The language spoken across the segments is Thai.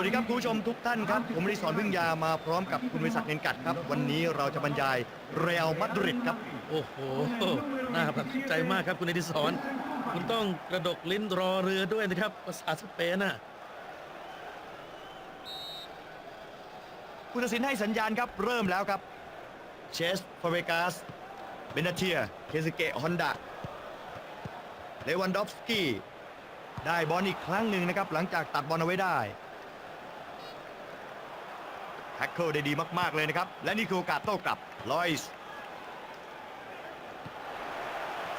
วัสดีครับคุณผู้ชมทุกท่านครับ ผมริสอนพึ่งยามาพร้อมกับคุณวิศักดิ์เงินกัดครับ วันนี้เราจะบรรยายเรอัลมาดริดครับ โอ้โห น่าประทับใจมากครับคุณอดิศรคุณต้องกระดกลิ้นรอเรือด้วยนะครับภาษาสเปนน่ะผู้ตัดสินให้สัญญาณครับ เริ่มแล้วครับ เชสฟาเวกาสเบนาเทีย เคสเกะฮอนดาเลวันดอฟสกี้ ได้บอลอีกครั้งหนึ่งนะครับ หลังจากตัดบอลเอาไว้ได้ แฮกเกิลได้ดีมาก ๆ เลยนะครับ และนี่คือโอกาสโต้กลับลอยส์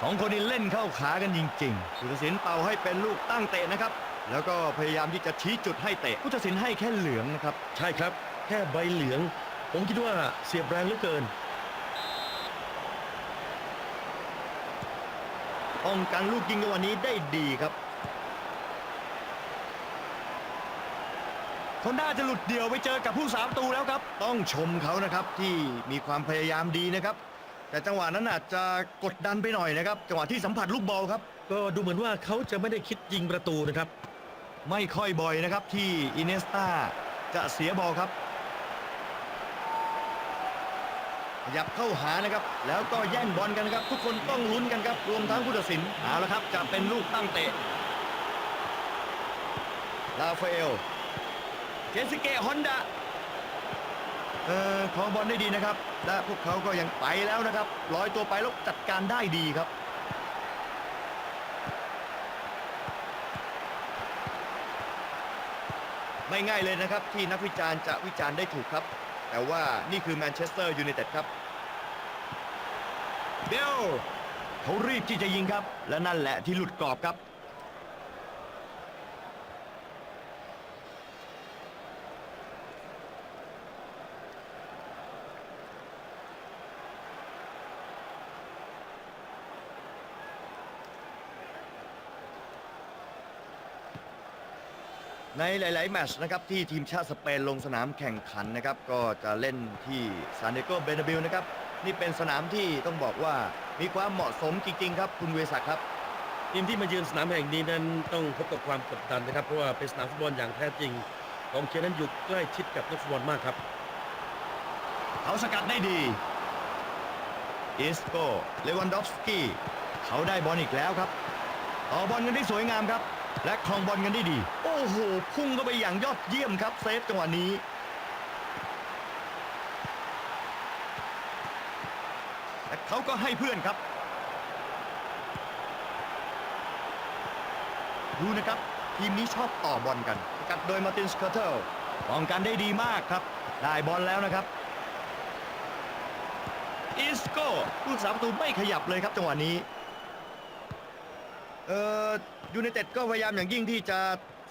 สองคนนี้เล่นเข้าขากันจริงๆผู้ตัดสินเป่าให้เป็นลูกตั้งเตะนะครับ แล้วก็พยายามที่จะชี้จุดให้เตะผู้ตัดสินให้แค่เหลืองนะครับ ใช่ครับ แค่ใบเหลือง ผมคิดว่าเสียบแรงเหลือเกินป้องกันลูกยิงในวันนี้ได้ดีครับ เขาน่าจะหลุดเดี่ยวไปเจอกับผู้สามประตูแล้วครับ ต้องชมเขานะครับที่มีความพยายามดีนะครับ แต่จังหวะนั้นอาจจะกดดันไปหน่อยนะครับ จังหวะที่สัมผัสลูกบอลครับ ก็ดูเหมือนว่าเขาจะไม่ได้คิดยิงประตูนะครับ ไม่ค่อยบ่อยนะครับที่อินเนสตาจะเสียบอลครับขยับเข้าหานะครับ แล้วก็แย่งบอลกันนะครับ ทุกคนต้องลุ้นกันครับ รวมทั้งผู้ตัดสินเอาละครับ จะเป็นลูกตั้งเตะลาฟาเอล เจสเกะฮอนดาเอ่อของบอลได้ดีนะครับ และพวกเขาก็ยังไปแล้วนะครับลอยตัวไปแล้วจัดการได้ดีครับไม่ง่ายเลยนะครับ ที่นักวิจารณ์จะวิจารณ์ได้ถูกครับ แต่ว่านี่คือแมนเชสเตอร์ยูไนเต็ดครับเบลเขารีบที่จะยิงครับ และนั่นแหละที่หลุดกรอบครับ ในหลาย ๆ แมตช์นะครับที่ทีมชาติสเปนลงสนามแข่งขันนะครับ ก็จะเล่นที่ซานเดโกเบนาบิลนะครับ นี่เป็นสนามที่ต้องบอกว่ามีความเหมาะสมจริง ๆ ครับ คุณเวศักดิ์ครับ ทีมที่มาเยือนสนามแห่งนี้นั้นต้องพบกับความกดดันนะครับ เพราะว่าเป็นสนามฟุตบอลอย่างแท้จริงกองเชียร์นั้นอยู่ใกล้ชิดกับนักฟุตบอลมากครับ เขาสกัดได้ดีอิสโกเลวันดอฟสกี้เขาได้บอลอีกแล้วครับต่อบอลกันได้สวยงามครับ และครองบอลกันได้ดี โอ้โห พุ่งเข้าไปอย่างยอดเยี่ยมครับเซฟจังหวะนี้และเขาก็ให้เพื่อนครับ ดูนะครับ ทีมนี้ชอบต่อบอลกัน กัดโดยมาร์ตินสคาเทลป้องกันได้ดีมากครับ ได้บอลแล้วนะครับอิสโก้ผู้สาประตูไม่ขยับเลยครับจังหวะนี้ เอ่อ ยูไนเต็ดก็พยายามอย่างยิ่งที่จะ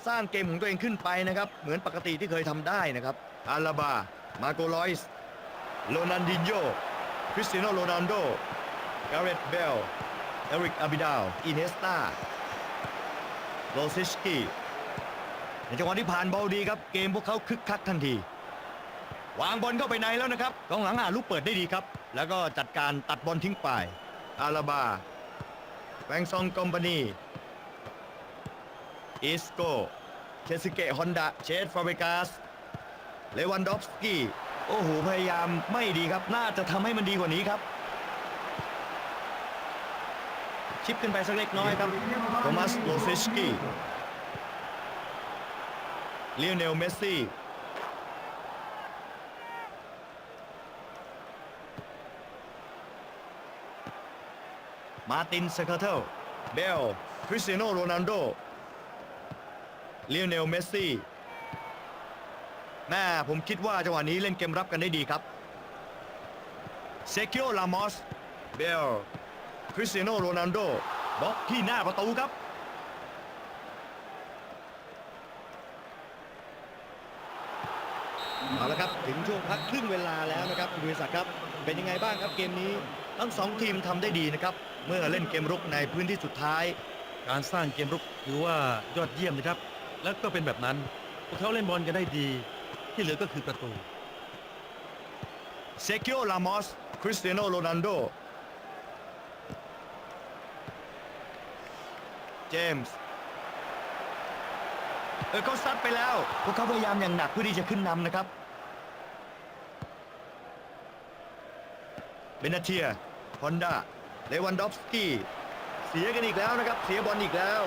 สร้างเกมของตัวเองขึ้นไปนะครับ เหมือนปกติที่เคยทำได้นะครับอาลาบา มาโกลอยส์โรนันดินโยคริสเตียโนโรนัลโดการ์เรตเบลเอริกอาบิดาลอินเนสตาโรซิสกี้ในจังหวะที่ผ่านบอลดีครับ เกมพวกเขาคึกคักทันที วางบอลเข้าไปในแล้วนะครับกองหลังหาลูกเปิดได้ดีครับ แล้วก็จัดการตัดบอลทิ้งไปอาลาบาแวงซองคอมพานี อิสโกเคสเกะฮอนดาเชสฟาเบกาสเลวันดอฟสกี้โอ้โหพยายามไม่ดีครับ น่าจะทำให้มันดีกว่านี้ครับ ชิปขึ้นไปสักเล็กน้อยครับโทมัสโลซิสกี้เลโอเนลเมสซี่มาตินสคาเทลเบลคริสเตียโนโรนัลโด เลโอเนลเมสซี่แม่ผมคิดว่าจังหวะนี้เล่นเกมรับกันได้ดีครับเซคิโอลามอสเบลคริสเตียโนโรนัลโดบล็อกที่หน้าประตูครับ เอาละครับ ถึงช่วงพักครึ่งเวลาแล้วนะครับคุณวิศักดิ์ครับ เป็นยังไงบ้างครับเกมนี้ ทั้งสองทีมทำได้ดีนะครับ เมื่อเล่นเกมรุกในพื้นที่สุดท้าย การสร้างเกมรุกถือว่ายอดเยี่ยมนะครับ แล้วก็เป็นแบบนั้น พวกเขาเล่นบอลกันได้ดี ที่เหลือก็คือประตู เซคิโอ ลามอส คริสเตียโน โรนัลโด เจมส์ เออเขาซัดไปแล้ว พวกเขาพยายามอย่างหนักเพื่อที่จะขึ้นนำนะครับ เบนาเทีย ฮอนดาเลวันดอฟสกี้ เสียกันอีกแล้วนะครับ เสียบอลอีกแล้ว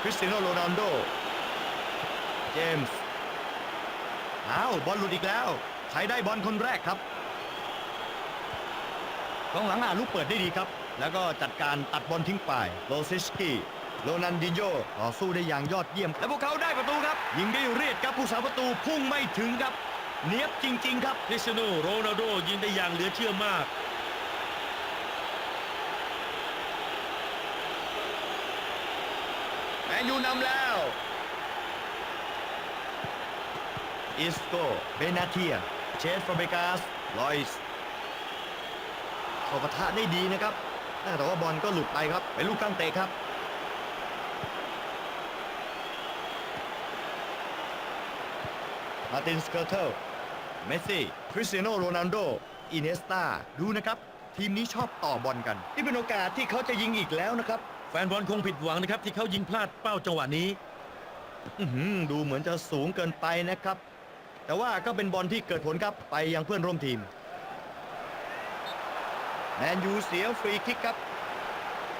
คริสเตียโน โรนัลโด เจมส์อ้าวบอลหลุดอีกแล้วใครได้บอลคนแรกครับกองหลังอ่านลูกเปิดได้ดีครับ แล้วก็จัดการตัดบอลทิ้งไปโลซิสกี้โรนันดินโยต่อสู้ได้อย่างยอดเยี่ยม และพวกเขาได้ประตูครับ ยิงได้เรียดครับผู้สาประตูพุ่งไม่ถึงครับ เนียบจริง ๆ ครับคริสเตียโนโรนัลโดยิงได้อย่างเหลือเชื่อมากแมนยูนำแล้ว อิสโกเบนาเทีย เชสฟาเบกาสลอยส์เข้าปะทะได้ดีนะครับ แต่ว่าบอลก็หลุดไปครับ เป็นลูกตั้งเตะครับ มาร์ตินสเกอร์เทล เมสซี่ คริสเตียโนโรนัลโด อินเนสตา ดูนะครับ ทีมนี้ชอบต่อบอลกัน นี่เป็นโอกาสที่เขาจะยิงอีกแล้วนะครับ แฟนบอลคงผิดหวังนะครับ ที่เขายิงพลาดเป้าจังหวะนี้อื้อหือดูเหมือนจะสูงเกินไปนะครับ แต่ว่าก็เป็นบอลที่เกิดผลครับไปยังเพื่อนร่วมทีม แมนยูเสียฟรีคิกครับ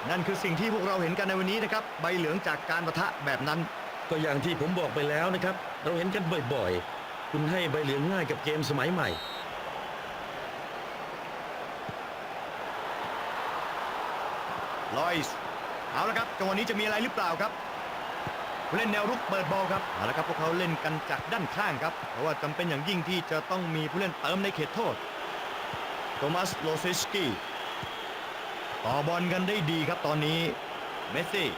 นั่นคือสิ่งที่พวกเราเห็นกันในวันนี้นะครับ ใบเหลืองจากการประทะแบบนั้น ก็อย่างที่ผมบอกไปแล้วนะครับ เราเห็นกันบ่อยๆ คุณให้ใบเหลืองง่ายกับเกมสมัยใหม่ ลอยส์เอาละครับจังหวะนี้จะมีอะไรหรือเปล่าครับผู้ เล่นแนวรุกเปิดบอลครับเอาละครับพวกเขาเล่นกันจากด้านข้างครับ เพราะว่าจำเป็นอย่างยิ่งที่จะต้องมีผู้เล่นเติมในเขตโทษ โทมัสโลซิสกี้ต่อบอลกันได้ดีครับตอนนี้ เมสซี่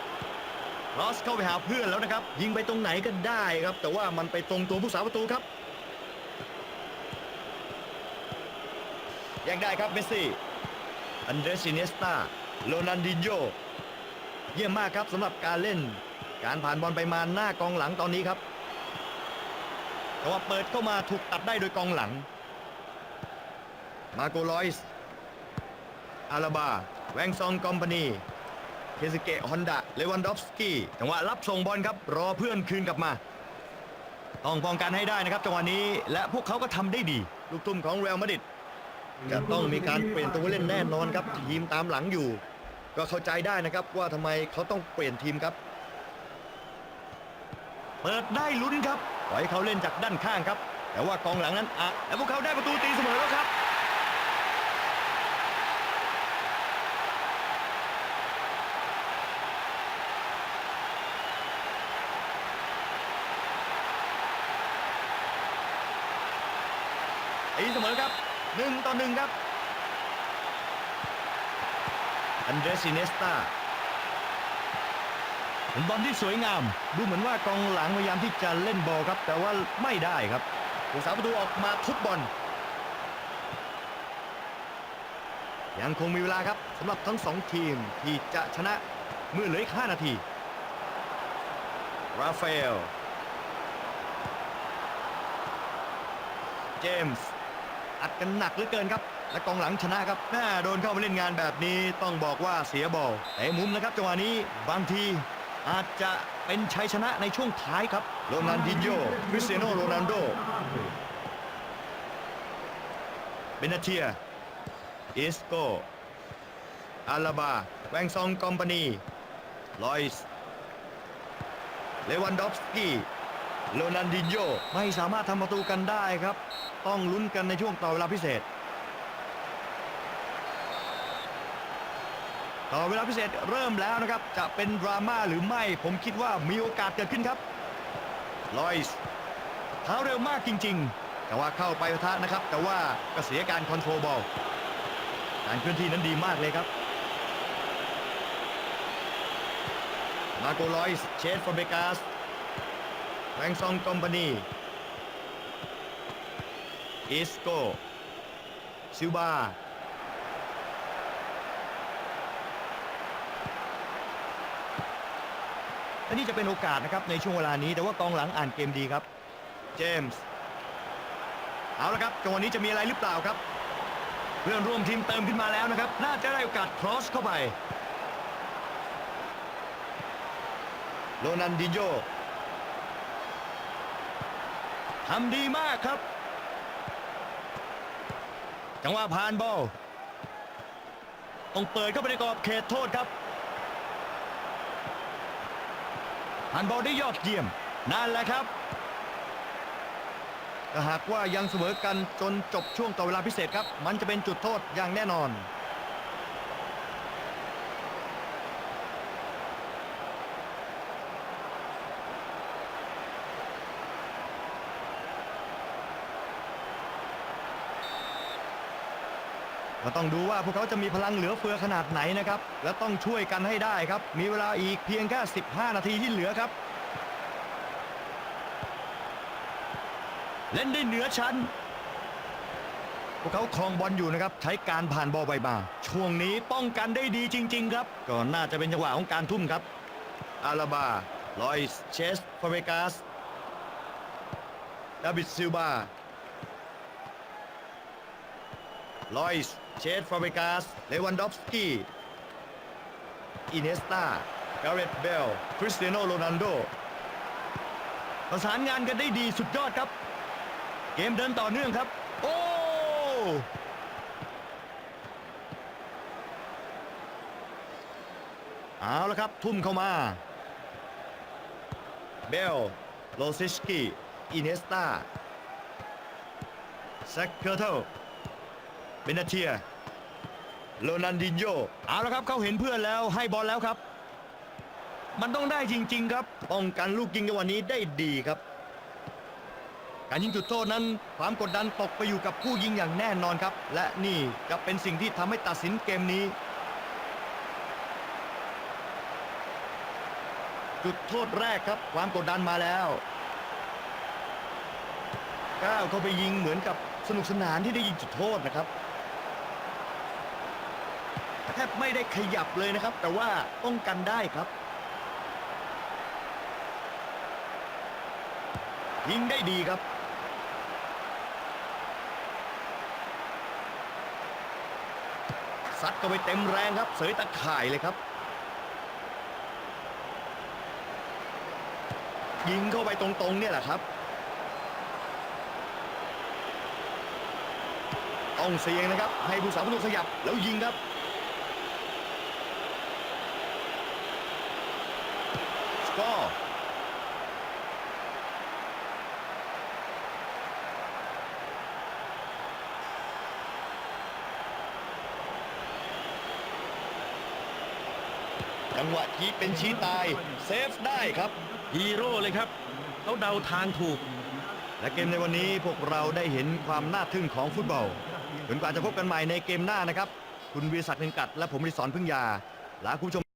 ครอสเข้าไปหาเพื่อนแล้วนะครับ ยิงไปตรงไหนก็ได้ครับ แต่ว่ามันไปตรงตัวผู้สาประตูครับแยกได้ครับเมสซี่ อันเดรสซิเนสตาโรนันดินโย เยี่ยมมากครับสำหรับการเล่น การผ่านบอลไปมาหน้ากองหลังตอนนี้ครับ แต่ว่าเปิดเข้ามาถูกตัดได้โดยกองหลัง มาโกลอยส์อาราบา แวงซองคอมพานีเคสเกะฮอนดาเลวันดอฟสกี้จังหวะรับส่งบอลครับ รอเพื่อนคืนกลับมาต้องป้องกันให้ได้นะครับจังหวะนี้และพวกเขาก็ทำได้ดี ลูกทุ่มของเรอัลมาดริดจะต้องมีการเปลี่ยนตัวเล่นแน่นอนครับทีมตามหลังอยู่ ก็เข้าใจได้นะครับว่าทำไมเขาต้องเปลี่ยนทีมครับ เปิดได้ลุ้นครับปล่อยให้เขาเล่นจากด้านข้างครับ แต่ว่ากองหลังนั้นอะและพวกเขาได้ประตูตีเสมอแล้วครับตีเสมอครับหนึ่งต่อหนึ่งครับอันเดรซิเนสตา บอลที่สวยงาม ดูเหมือนว่ากองหลังพยายามที่จะเล่นบอลครับ แต่ว่าไม่ได้ครับผู้สาประตูออกมาทุบบอลยังคงมีเวลาครับสำหรับทั้งสองทีมที่จะชนะเมื่อเหลืออีก5นาที ราฟาเอล เจมส์ อัดกันหนักเหลือเกินครับ และกองหลังชนะครับแม่โดนเข้ามาเล่นงานแบบนี้ต้องบอกว่าเสียบอลแต่มุมนะครับจังหวะนี้บางที อาจจะเป็นชัยชนะในช่วงท้ายครับ โรนันดินโยคริสเตียโนโรนัลโด เบนาเทียอิสโก อาลาบา แวงซองคอมพานี ลอยส์ เลวันดอฟสกี้ โรนันดินโยไม่สามารถทำประตูกันได้ครับ ต้องลุ้นกันในช่วงต่อเวลาพิเศษ ต่อเวลาพิเศษเริ่มแล้วนะครับ จะเป็นดราม่าหรือไม่ ผมคิดว่ามีโอกาสเกิดขึ้นครับลอยส์เท้าเร็วมากจริง ๆ แต่ว่าเข้าไปปะทะนะครับ แต่ว่าก็เสียการคอนโทรลบอลการเคลื่อนที่นั้นดีมากเลยครับ มาโกลอยส์เชสฟอร์เบกาสแวงซองคอมพานีอิสโกซิลบา และนี่จะเป็นโอกาสนะครับในช่วงเวลานี้แต่ว่ากองหลังอ่านเกมดีครับ เจมส์เอาละครับจังหวะนี้จะมีอะไรหรือเปล่าครับ เพื่อนร่วมทีมเติมขึ้นมาแล้วนะครับ น่าจะได้โอกาสครอสเข้าไปโรนันดิโยทำดีมากครับ จังหวะผ่านบอลต้องเปิดเข้าไปในกรอบเขตโทษครับ ผ่านบอลได้ยอดเยี่ยม นั่นแหละครับแต่หากว่ายังเสมอกันจนจบช่วงต่อเวลาพิเศษครับ มันจะเป็นจุดโทษอย่างแน่นอน ก็ต้องดูว่าพวกเขาจะมีพลังเหลือเฟือขนาดไหนนะครับ และต้องช่วยกันให้ได้ครับ มีเวลาอีกเพียงแค่ 15 นาทีที่เหลือครับ เล่นได้เหนือชั้น พวกเขาครองบอลอยู่นะครับ ใช้การผ่านบอลไปมา ช่วงนี้ป้องกันได้ดีจริง ๆ ครับ ก็น่าจะเป็นจังหวะของการทุ่มครับ อาราบา ลอยส์ เชสฟาเบกาสดาบิดซิลบา ลอยส์เชสฟาเบกาสเลวันดอฟสกี้อินเนสตาการเรตเบลคริสเตียโนโรนัลโดประสานงานกันได้ดีสุดยอดครับ เกมเดินต่อเนื่องครับ โอ้เอาละครับ ทุ่มเข้ามาเบลโลซิสกี้อินเนสตาแซคเคอร์เทล เบนาเทียโรนันดินโยเอาละครับเขาเห็นเพื่อนแล้วให้บอลแล้วครับ มันต้องได้จริง ๆ ครับป้องกันลูกยิงในวันนี้ได้ดีครับ การยิงจุดโทษนั้นความกดดันตกไปอยู่กับผู้ยิงอย่างแน่นอนครับ และนี่จะเป็นสิ่งที่ทำให้ตัดสินเกมนี้ จุดโทษแรกครับ ความกดดันมาแล้วก้าวเข้าไปยิงเหมือนกับสนุกสนานที่ได้ยิงจุดโทษนะครับ แทบไม่ได้ขยับเลยนะครับ แต่ว่าป้องกันได้ครับยิงได้ดีครับ ซัดเข้าไปเต็มแรงครับ เสยตะข่ายเลยครับ ยิงเข้าไปตรงๆเนี่ยแหละครับ ต้องเสียงนะครับ ให้ผู้สาประตูขยับแล้วยิงครับ สกอร์ จังหวะชี้เป็นชี้ตายเซฟได้ครับ ฮีโร่เลยครับเขาเดาทางถูก และเกมในวันนี้พวกเราได้เห็นความน่าทึ่งของฟุตบอลจนกว่าจะพบกันใหม่ในเกมหน้านะครับ คุณวีศักดิ์เงินกัด และผมริสอนพึ่งยาลาคุณผู้ชม